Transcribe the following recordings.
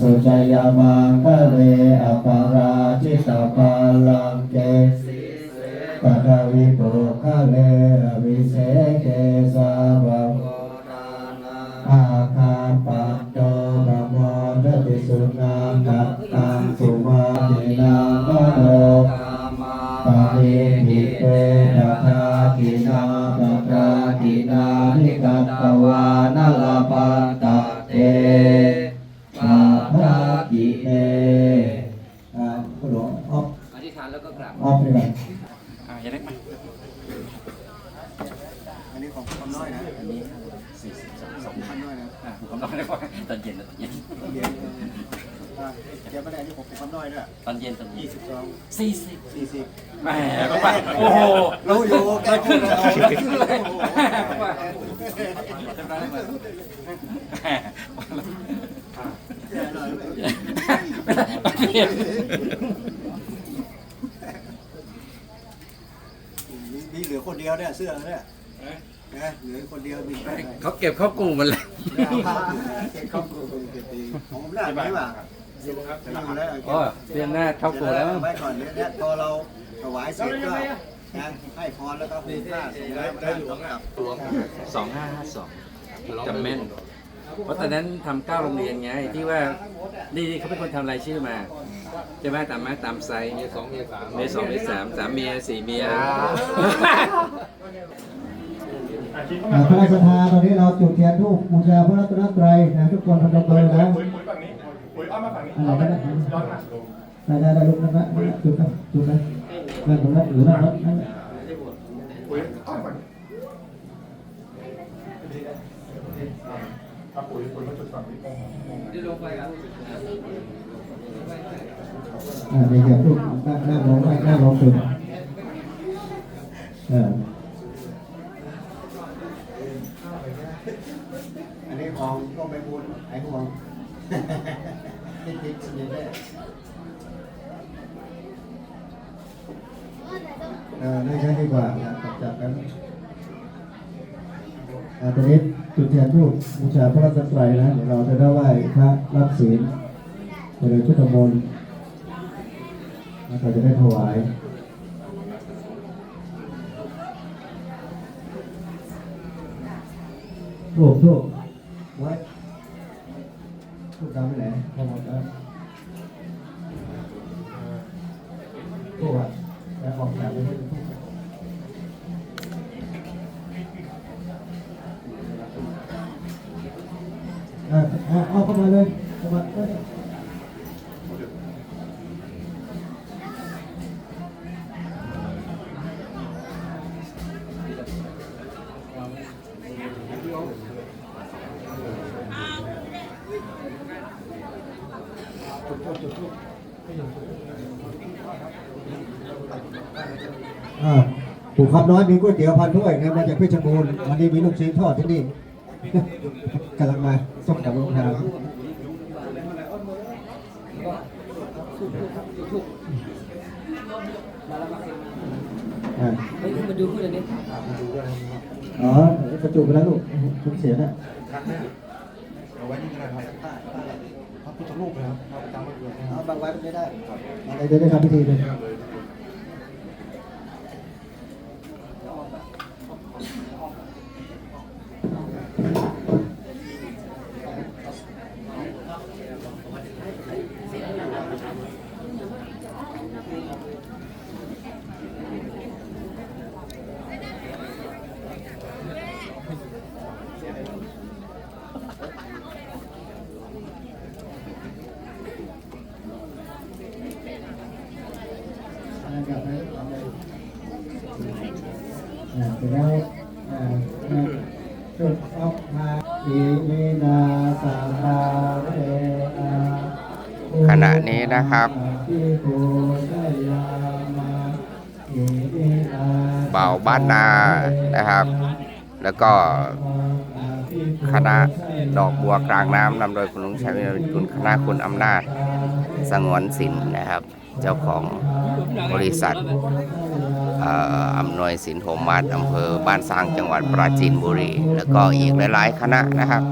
สุจยามังคะเลอปาราชิตาปาลังเกสีปัทวิปุคะเลวิเศเกสาวะโกอาคาปัตโตปะโมทติสุนากัตตังสุมาตินามโนปะริภิเตปะทากินาปะทากินานิกัตตวานลปัตตะเต อาภากิเนอ่าคุณหลวงออฟ อธิษฐานแล้วก็กราบ ออฟนี่แหละ อ่าอย่าได้มา อันนี้ของคำน้อยนะ อันนี้สี่สิบสองสองพันน้อยนะ อ่าผมต้องได้ว่าตอนเย็นตอนเย็น เดี๋ยวอ่าเดี๋ยวไม่ได้อันนี้ของคำน้อยด้วย ตอนเย็นตอนเย็ ยี่ น สิบสอง สี่สิบสี่สิบ แหมก็ว่าโอ้โหรู้อยู่แกเราขึ้นพูเลดยแล้วขึ้นเลยก็ว่าแหมไม่ได้มีเหลือคนเดียวเนี่ยเสื้อเนี่ยนะเหลือคนเดียวมีแค่เขาเก็บเข้ากลุ่มมันเลยเก็บเข้ากลุ่มเก็บตีของผมได้ไหมวะ อยู่แล้วอ๋อเรียนหน้าเข้ากลุ่มแล้วไว้ก่อนเนี่ยพอเราถวายเสร็จก็นะให้พรแล้วก็คุ้มค่าส่งแล้วได้อยู่กับสองห้าห้าสองจำแม่นเพราะตอนนั้นทำเก้าโรงเรียนไงที่ว่านี่เขาเป็นคนทำรายชื่อมาใช่ไหมตามมาตามไซส์เมียสองเมียสามเมียสองเมียสามสามเมียสี่เมียอ่าพระราชทานตอนนี้เราจุดเทียนทูปบูชาพระรัตนตรัยนะทุกคนทำตามตัวนะปุ๋ยปุ๋ยฝั่งนี้ปุ๋ย อ้อมมาฝั่งนี้อะไรก็ได้ย้อนหลังลงได้ได้ได้ลุกนะนะนะจุดนะจุดนะนั่นตรงนั้นหรือนั่นนั่นนั่นปุ๋ยอ้อมฝั่งนี้ครับปุ๋ยปุ๋ยมาจุดฝั่งนี้มองมองอ่าเดี๋ยวเดี๋ยวลูกนั่งนั่งลงนั่งนั่งลงจุดเอออันนี้ของก็ไปบุญไอ้ห่วง ติดติดสนิทเลยเออไม่ใช่ดีกว่าจับจับกันอาตอนนี้จุดเทียนทูปบูชาพระรัตนตรัยนะเดี๋ยวเราจะได้ไหว้พระรับศีลเจริญพุทธมนต์แล้วเราจะได้ถวายถูกถูกไว้ ถูกดำไปไหนพอหมดแล้วถูกอะแล้วออกแบบไปให้ถูกอะอะเอาเข้ามาเลยเข้ามา เอ้ยอ่าปู่คำน้อยมีก๋วยเตี๋ยวพันถ้วยนะมาจากเพชรบูรณ์วันนี้มีลูกชิ้นทอดที่นี่กำลังมาส่งกับลูกค้าอ่าเฮ้ยมาดูพูดอันนี้อ๋อประจุไปแล้วลูกทุกเสียนะเอาไว้นี่ก็ได้ครับพระพุทธรูปนะครับพระประจำวันเกิดเอาบางไว้ไม่ได้ครับอะไรจะได้ทำพิธีเลยอ่าเสร็จแล้วอ่าอ่าจุดออกมาอีมินาสังฆาเรนะ ขณะ นะครับ เบาบ้านนานะครับ แล้วก็คณะดอกบัวกลางน้ำนำโดยคุณลุงชัยวิรจน์คุณคณะคุณอำนาจสงวนสินนะครับ เจ้าของบริษัทอออำนวยสินโฮมัสอำเภอบ้านสร้างจังหวัดปราจีนบุรี แล้วก็อีกหลาย ๆ คณะนะครับ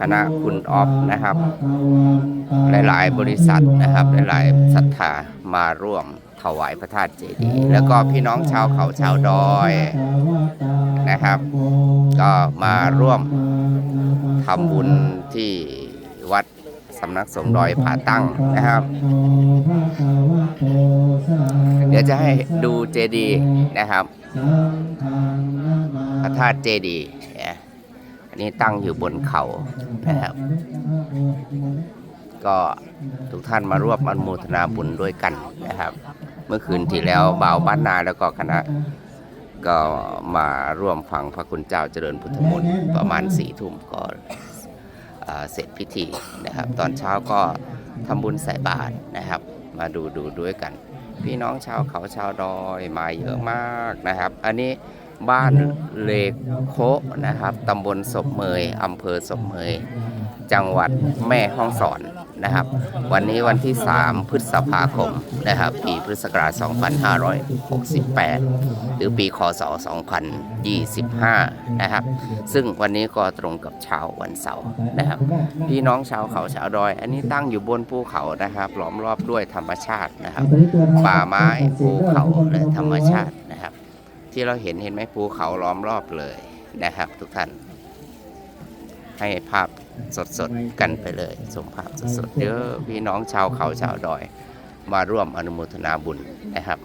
คณะคุณออฟนะครับ หลาย ๆ บริษัทนะครับ หลาย ๆศรัทธามาร่วมถวายพระธาตุเจดีย์แล้วก็พี่น้องชาวเขาชาวดอยนะครับ ก็มาร่วมทำบุญที่วัดสำนักสงฆ์ดอยผาตั้งนะครับ เดี๋ยวจะให้ดูเจดีย์นะครับพระธาตุเจดีย์ นี่ยอันนี้ตั้งอยู่บนเขานะครับ ก็ทุกท่านมาร่วมอนุโมทนาบุญด้วยกันนะครับ เมื่อคืนที่แล้วบ่าวบ้านนาแล้วก็คณะก็มาร่วมฟังพระคุณเจ้าเจริญพุทธมนต์ประมาณสี่ทุ่มก็เอ่อเสร็จพิธีนะครับ ตอนเช้าก็ทำบุญใส่บาตรนะครับ มาดูดูด้วยกัน พี่น้องชาวเขาชาวดอยมาเยอะมากนะครับ อันนี้ บ้านเลโคะนะครับตำบลศพเมยอำเภอศพเมย จังหวัดแม่ฮ่องสอนนะครับ วันนี้วันที่ 3 พฤษภาคมนะครับ ปีพุทธศักราช 2568 หรือปีคศ 2025 นะครับ ซึ่งวันนี้ก็ตรงกับเช้าวันเสาร์นะครับ พี่น้องชาวเขาชาวดอย อันนี้ตั้งอยู่บนภูเขานะครับล้อมรอบด้วยธรรมชาตินะครับ ป่าไม้ภูเขาและธรรมชาตินะครับ ที่เราเห็นเห็นไหมภูเขาล้อมรอบเลยนะครับทุกท่าน ให้ภาพสดๆกันไปเลยสมภาพสดๆเด้อพี่น้องชาวเขาชาวดอย มาร่วมอนุโมทนาบุญนะครับ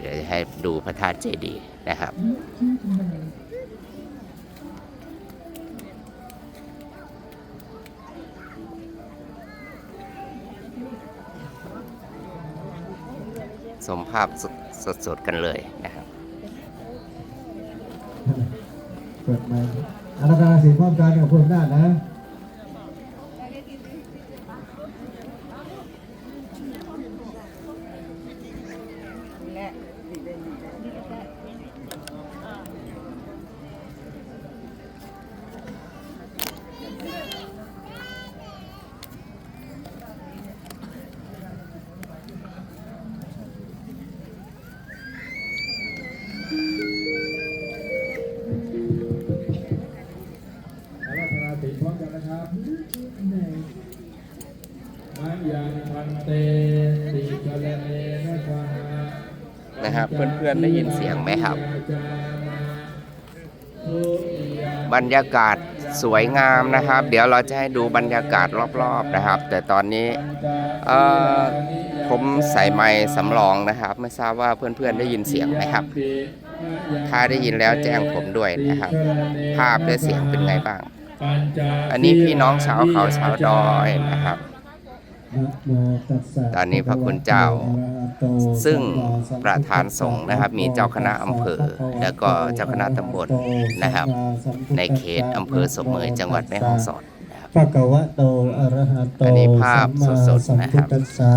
เดี๋ยวจะให้ดูพระธาตุเจดีย์นะครับ สมภาพสดๆกันเลยนะครับเปิดมาอาราธนาศีลพร้อมกันกับพวกหน้านะ เพื่อนๆได้ยินเสียงไหมครับ บรรยากาศสวยงามนะครับ เดี๋ยวเราจะให้ดูบรรยากาศรอบๆนะครับ แต่ตอนนี้ผมใส่ไม้สำรองนะครับ ไม่ทราบว่าเพื่อนๆได้ยินเสียงไหมครับ ถ้าได้ยินแล้วแจ้งผมด้วยนะครับ ภาพและเสียงเป็นไงบ้าง อันนี้พี่น้องชาวเขาชาวดอยนะครับ ตอนนี้พระคุณเจ้า ซึ่งประธานสงฆ์นะครับ มีเจ้าคณะอำเภอ แล้วก็เจ้าคณะตำบลนะครับ ในเขตอำเภอศพเมยจังหวัดแม่ฮ่องสอนนะครับปะกะวะโตอะระหะโตอันนี้ภาพสดๆนะครับสัมมาสัมพุทธัสสะ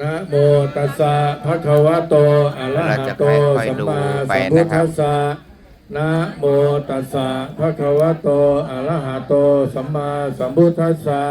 นะโมตัสสะภะคะวะโตอะระหะโตเราจะค่อยสัมๆดูมาไปสัมพุนะทครัธับสสะนะโมตัสสะภะคะวะโตอะระหะโตสัมมาสัมพุทธัสสะ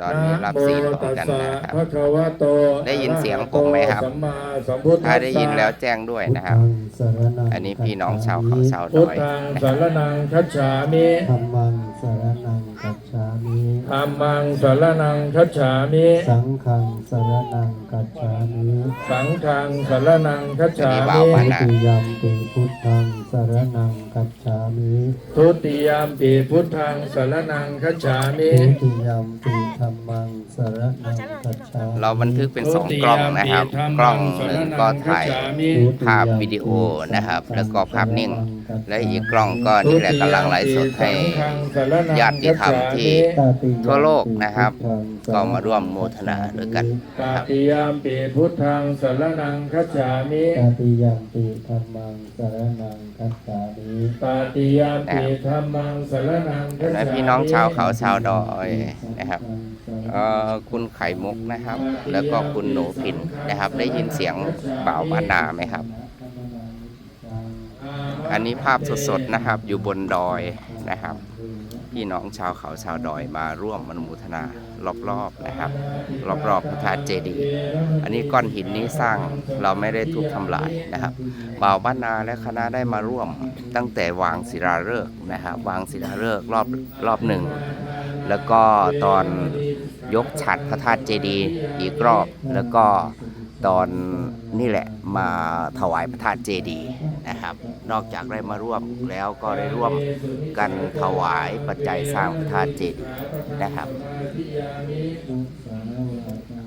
ตอนนี้รับศีลพร้อมกันนะครับพระคะวะโตได้ยินเสียงผมไหมครับสัมมาสัมพุทธัสสะถ้าได้ยินแล้วแจ้งด้วยนะครับพุทธังสรณังอันนี้พี่น้องชาวเขาชาวดพุทอยธังนะคสารับรนังคัจฉามิธัมมังสรณังกัจฉามิธัมมังสารนังคัจฉามิ สังฆังสรณังกัจฉามิ สังฆังสารนังคัจฉาอันนี้บ่าวมิบ้านทุติยมปิพุทธัง สรณังกัจฉามิทุติยามปีพุทธังสารนังคัจฉามิทุติยมปิธัมมังสรณังกัจฉามิเราบันทึกเป็นสองกล้องนะครับ กล้องหนึ่งก็ถ่ายภาพวิดีโอนะครับ แล้วก็ภาพนิ่ง และอีกกล้องก็นี่แหละกำลังไลฟ์สดให้ญาติธรรมที่ทั่วโลกนะครับ ก็มาร่วมโมทนาด้วยกันตนะครับติยามปีพุทธังสารนังคัจฉามิตาติยมปิธัมมังสรณังกัจฉามิตติยามปีธรรมังสารนังคัจฉาและมิพี่น้องชาวเขาชาวดอยนะครับเอ่อคุณไข่มุกนะครับ แล้วก็คุณหนูพินนะครับ ได้ยินเสียงบ่าวบ้านนาไหมครับ อันนี้ภาพสดๆนะครับอยู่บนดอยนะครับ พี่น้องชาวเขาชาวดอยมาร่วมอนุโมทนารอบๆนะครับ รอบๆพระธาตุเจดีย์อันนี้ก้อนหินนี้สร้างเราไม่ได้ทุบทำลายนะครับบ่าวบ้านนาและคณะได้มาร่วมตั้งแต่วางศิลาฤกษ์นะครับ วางศิลาฤกษ์รอบรอบหนึ่งแล้วก็ตอนยกฉัดพระธาตุเจดีย์อีกรอบแล้วก็ ตอนนี่แหละมาถวายพระธาตุเจดีนะครับ นอกจากได้มาร่วมแล้วก็ได้ร่วมกันถวายปัจจัยสร้างพระธาตุเจดีนะครับ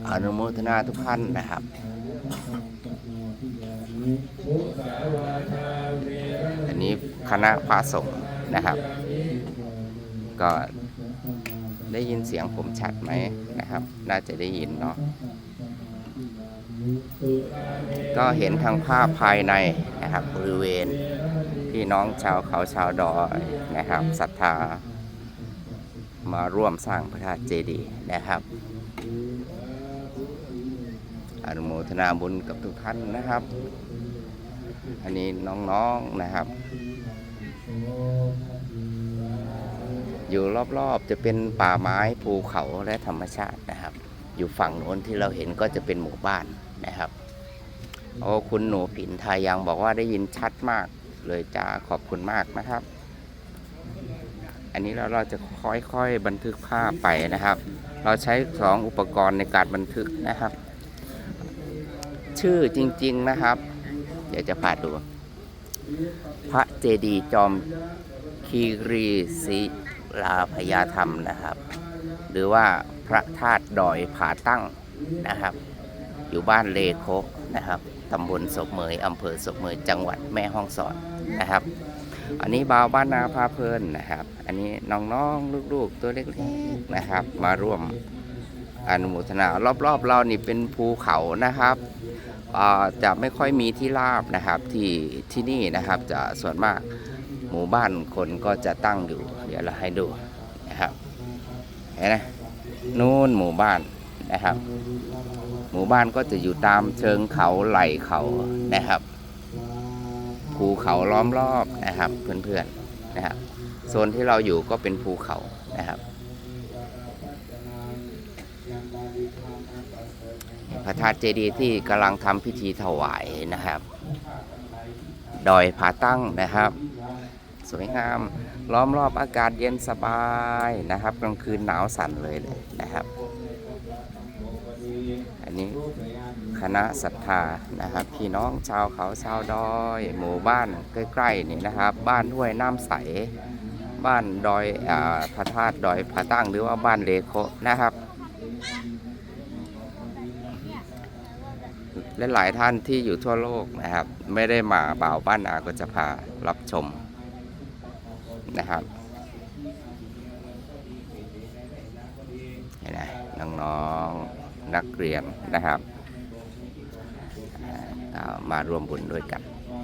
อนุโมทนาทุกท่านนะครับอันนี้คณะพระสงฆ์นะครับ ก็ได้ยินเสียงผมชัดไหมนะครับ น่าจะได้ยินเนาะ ก็เห็นทางภาพภายในนะครับบริเวณพี่น้องชาวเขาชาวดอยนะครับศรัทธา มาร่วมสร้างพระธาตุเจดีย์นะครับอนุโมทนาบุญกับทุกท่านนะครับ อันนี้น้องๆนะครับ อยู่รอบๆจะเป็นป่าไม้ภูเขาและธรรมชาตินะครับ อยู่ฝั่งโน้นที่เราเห็นก็จะเป็นหมู่บ้าน นะครับ โอ้คุณหนูผินทายังบอกว่าได้ยินชัดมากเลยจ้าขอบคุณมากนะครับ อันนี้เราเราจะค่อยๆบันทึกภาพไปนะครับ เราใช้สองอุปกรณ์ในการบันทึกนะครับ ชื่อจริง ๆนะครับ เดี๋ยวจะพาดู พระเจดีย์จอมคีรีศิลาพยาธรรมนะครับ หรือว่าพระธาตุดอยผาตั้งนะครับ อยู่บ้านเลโคกนะครับตำบลศพเมยอำเภอศพเมยจังหวัดแม่ฮ่องสอนนะครับ อันนี้บ่าวบ้านนาพาเพลินนะครับ อันนี้น้องๆลูกๆตัวเล็กๆนะครับ มาร่วมอนุโมทนารอบๆเรานี่เป็นภูเขานะครับจะไม่ค่อยมีที่ราบนะครับที่ที่นี่นะครับจะส่วนมากหมู่บ้านคนก็จะตั้งอยู่ เดี๋ยวเราให้ดูนะครับเห็นไหมนู่นหมู่บ้านนะครับ หมู่บ้านก็จะอยู่ตามเชิงเขาไหล่เขานะครับภูเขาล้อมรอบนะครับเพื่อนๆนะครับโซนที่เราอยู่ก็เป็นภูเขานะครับ พระธาตุเจดีย์ที่กำลังทำพิธีถวายนะครับ ดอยผาตั้งนะครับ สวยงามล้อมรอบอากาศเย็นสบายนะครับกลางคืนหนาวสั่นเลยเลยนะครับ อันนี้ คณะศรัทธานะครับ พี่น้องชาวเขาชาวดอย หมู่บ้านใกล้ๆนี่นะครับ บ้านห้วยน้ำใส บ้านดอยอพระธาตุดอยพระตั้งหรือว่าบ้านเลโคนะครับและหลายท่านที่อยู่ทั่วโลกนะครับ ไม่ได้มาบ่าวบ้านนาก็จะพารับชมนะครับเห็นไหมน้องๆนักเรียนนะครับ มาร่วมบุญด้วยกัน